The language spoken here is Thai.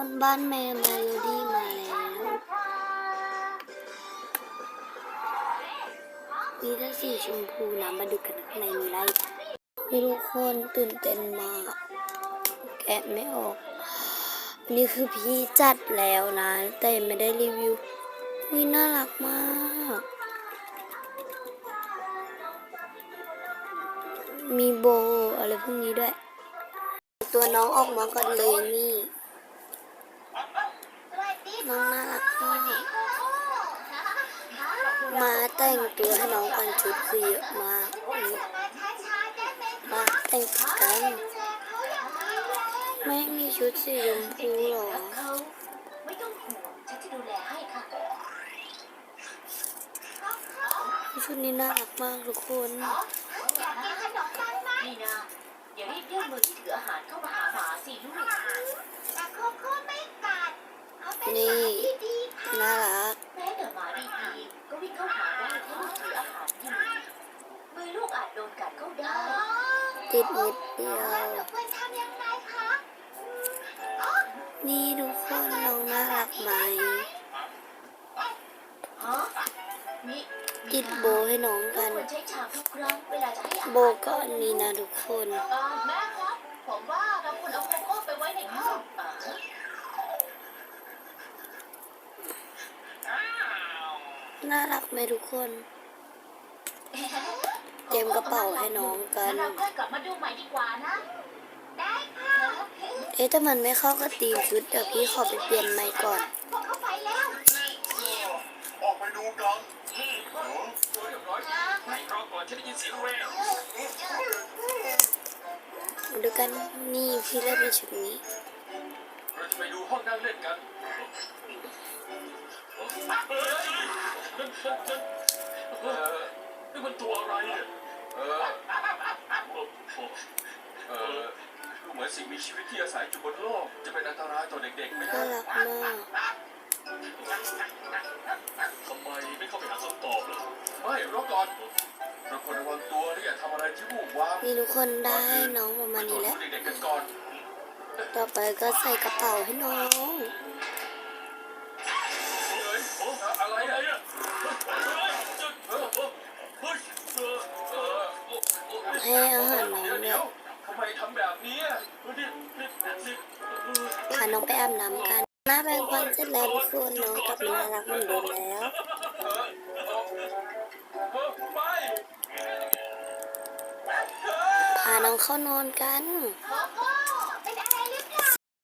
คนบ้านแม่มาโลดี้มาแล้วมีแต่สีชมพูนะมาดูกันข้างในมีอะไรมีทุกคนตื่นเต้นมากแกะไม่ออก นี่คือพี่จัดแล้วนะ แต่ไม่ได้รีวิววิน่ารักมากมีโบอะไรพวกนี้ด้วย ตัวน้องออกมาก่อนเลยนี่ น้องน่ารักมากมาแต่งตัวให้น้องกันชุดคือเยอะมากนี่มาแต่งกัน ไม่มีชุดสีชมพูหรอเขาไม่ต้องห่วงฉันจะดูแลให้ค่ะชุดนี้น่ารักมากทุกคนนี่นะอย่ารีบยื่นมือที่ถืออาหารเข้ามาหาหมาสิลูกแต่โคโค่ไม่กัดเขาเป็ นี่ น่ารักแม้แต่หมาดีๆก็วิ่งเข้าหาได้ถ้าลูกถืออาหารอยู่มือลูกอาจโดนกัดเข้าได้ติดนิดเดียวหนูควรทำยังไงคะนี่ทุกคนน้องน่ารักไหมฮะนี่ติดโบให้น้องกัน โบก็อันนี้นะทุกคน แม่ครับ ผมว่าเราควรเอาโคโค่ไปไว้ในห้องอ่า น่ารักไหมทุกคนเตรียมกระเป๋าให้น้องกันเราค่อยกลับมาดูใหม่ดีกว่านะ ได้ค่ะเอ๊ะแต่มันไม่เข้ากับธีมชุดเดี๋ยวพี่ขอไปเปลี่ยนใหม่ก่อนพวกเขาไปแล้ว ออกไปดูกันอืมเออเรียบร้อยไม่รอก่อนฉันได้ยินเสียงแววมาดูกันนี่พี่เลือกเป็นชุดนี้ เราจะไปดูห้องนั่งเล่นกันเฮ้ย นั่นนั่นนั่นเออนี่มันตัวอะไรเนี่ยเออเออดูเหมือนสิ่งมีชีวิตที่อาศัยอยู่บนโลก จะเป็นอันตรายต่อเด็กๆไหมน่านะรักมาก ทำไมไม่เข้าไปหาคำตอบล่ะไม่รอก่อนเราควรระวังตัวและอย่าทำอะไรที่วูบวามนี่ทุกคนได้น้องประมาณนี้แล้ว เด็กๆกันก่อน ต่อไปก็ใส่กระเป๋าให้น้อง ให้อาหารน้องเดี๋ยวด้เดี๋วยยวทำไมทำแบบนี้อะนี่นี่นี่เออพาน้องไปอาบน้ำกันหน้าแปรงฟันเสร็จแล้วทุกคนน้องกลับมาน่ารักเหมือนเดิมแล้วเออเออเออไปพาน้องเข้านอนกันโคโค่